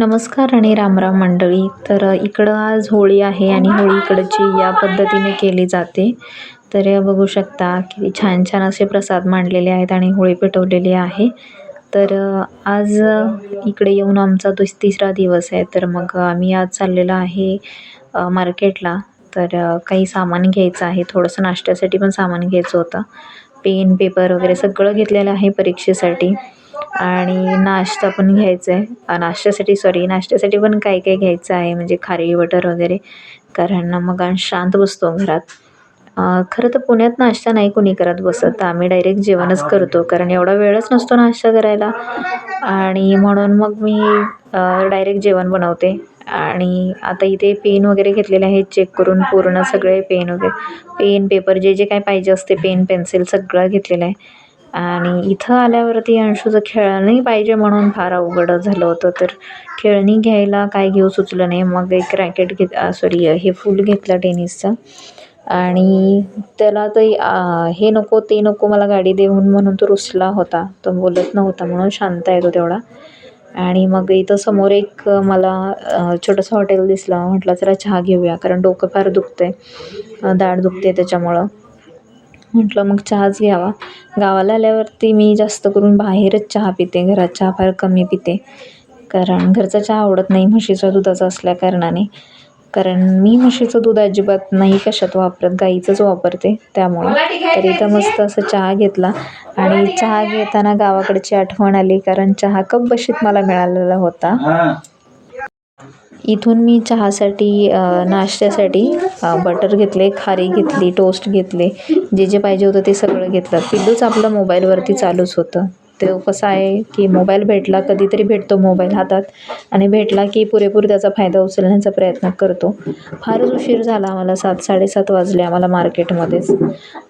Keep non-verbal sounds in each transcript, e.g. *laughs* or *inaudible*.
नमस्कार आणि रामराम मंडळी. तर इकडं आज होळी आहे आणि होळी इकडची या पद्धतीने केली जाते. तर बघू शकता किती छान छान असे प्रसाद मांडलेले आहेत आणि होळी पेटवलेली आहे. तर आज इकडे येऊन आमचा तो तिसरा दिवस आहे. तर मग आम्ही आज चाललेलो आहे मार्केटला. तर काही सामान घ्यायचं आहे. थोडंसं नाश्त्यासाठी पण सामान घ्यायचं होतं. पेन पेपर वगैरे सगळं घेतलेलं आहे परीक्षेसाठी. आणि नाश्ता पण घ्यायचा आहे. नाश्त्यासाठी सॉरी नाश्त्यासाठी पण काय काय घ्यायचं आहे? म्हणजे खारी बटर वगैरे. कारण मग आणि शांत बसतो घरात. खरं तर पुण्यात नाश्ता नाही कोणी करत बसत. आम्ही डायरेक्ट जेवणच करतो. कारण एवढा वेळच नसतो नाश्ता करायला. आणि म्हणून मग मी डायरेक्ट जेवण बनवते. आणि आता इथे पेन वगैरे घेतलेले आहेत. चेक करून पूर्ण सगळे पेन वगैरे. पेन पेपर जे जे काय पाहिजे असते पेन पेन्सिल सगळं घेतलेलं आहे. आणि इथं आल्यावरती अंशूचं खेळणी पाहिजे म्हणून फार अवघड झालं होतं. तर खेळणी घ्यायला काय घेऊ सुचलं नाही. मग एक रॅकेट घेत सॉरी हे फूल घेतलं टेनिसचं. आणि त्याला तर हे नको ते नको मला गाडी देऊन म्हणून तो रुसला होता. तो बोलत नव्हता म्हणून शांत आहे तो तेवढा. आणि मग इथं समोर एक मला छोटंसं हॉटेल दिसलं. म्हटलं जरा चहा घेऊया कारण डोकं फार दुखतं आहे दाढ दुखते त्याच्यामुळं. म्हटलं मग चहाच घ्यावा. गावाला आल्यावरती मी जास्त करून बाहेरच चहा पिते घरात चहा फार कमी पिते. कारण घरचा चहा आवडत नाही म्हशीच्या दुधाचा असल्याकारणाने कारण मी म्हशीचं दूध अजिबात नाही कशात वापरत गाईचंच वापरते त्यामुळं. तर इथं मस्त असं चहा घेतला. आणि चहा घेताना गावाकडची आठवण आली कारण चहा कप बशीत मला मिळालेला होता. इथून मी चहासाठी नाश्त्यासाठी बटर घेतले खारी घेतली टोस्ट घेतले. जे जे पाहिजे होतं ते सगळं घेतलं. पिल्लूच आपलं मोबाईलवरती चालूच होतं. तो कसं आहे की मोबाईल भेटला कधीतरी भेटतो मोबाईल हातात. आणि भेटला की पुरेपूर त्याचा फायदा उचलण्याचा प्रयत्न करतो. फारच उशीर झाला आम्हाला सात साडेसात वाजले आम्हाला मार्केटमध्येच.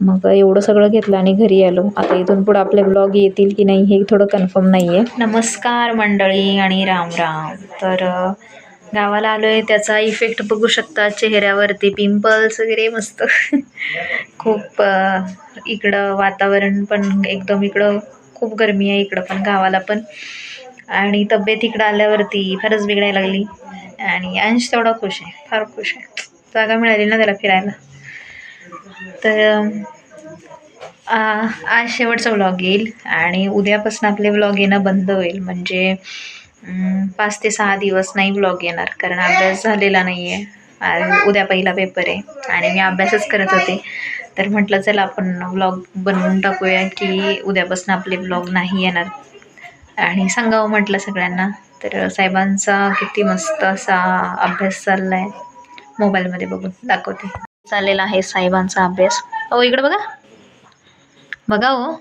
मग एवढं सगळं घेतलं आणि घरी आलो. आता इथून पुढं आपले ब्लॉग येतील की नाही हे थोडं कन्फर्म नाही आहे नमस्कार मंडळी आणि राम राम. तर गावाला आलो आहे त्याचा इफेक्ट बघू शकता. चेहऱ्यावरती पिंपल्स वगैरे मस्त. *laughs* खूप इकडं वातावरण पण एकदम इकडं खूप गरमी आहे इकडं पण गावाला पण. आणि तब्येत इकडं आल्यावरती फारच बिघडायला लागली. आणि अंश तेवढा खुश आहे फार खुश आहे. जागा मिळाली ना त्याला फिरायला. तर आज शेवटचा व्लॉग येईल आणि उद्यापासून आपले व्लॉग येणं बंद होईल. म्हणजे पाच ते सहा दिवस नाही व्लॉग येणार कारण अभ्यास झालेला नाही आहे उद्या पहिला पेपर आहे आणि मी अभ्यासच करत होते. तर म्हटलं चला आपण व्लॉग बनवून टाकूया की उद्यापासून आपले व्लॉग नाही येणार. आणि सांगावं म्हटलं सगळ्यांना तर साहेबांचा किती मस्त असा अभ्यास चालला आहे मोबाईलमध्ये बघून दाखवते. चाललेला आहे साहेबांचा अभ्यास. हो इकडे बघा. बघा हो.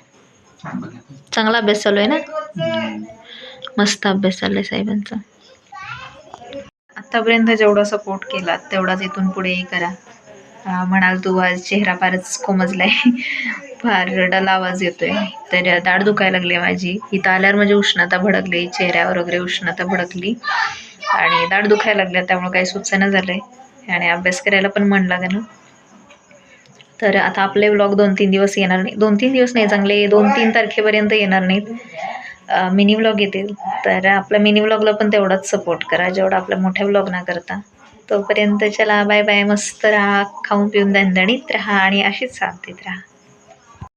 चांगला अभ्यास चालू आहे ना? मस्त अभ्यास चाललाय साहेबांचा. आतापर्यंत जेवढा सपोर्ट केला तेवढाच इथून पुढेही करा. म्हणाल तू आज चेहरा फारच कोमजलाय. फार डल आवाज येतोय. तर दाढ दुखायला लागली माझी. इथं आल्यावर म्हणजे उष्णता भडकली चेहऱ्यावर वगैरे उष्णता भडकली. आणि दाढ दुखायला लागल्या त्यामुळे काही सुचना झालंय. आणि अभ्यास करायला पण मन लागेल तर आता आपले ब्लॉग दोन तीन दिवस येणार नाही. दोन तीन दिवस नाही चांगले दोन तीन तारखेपर्यंत येणार नाहीत. मिनी व्लॉग येतील. तर आपल्या मिनी व्लॉगला पण तेवढाच सपोर्ट करा. जेवढा आपल्या मोठ्या व्लॉग ना करता. तोपर्यंत चला बाय बाय मस्त राहा खाऊन पिऊन दणदणीत राहा आणि अशीच शांतीत राहा.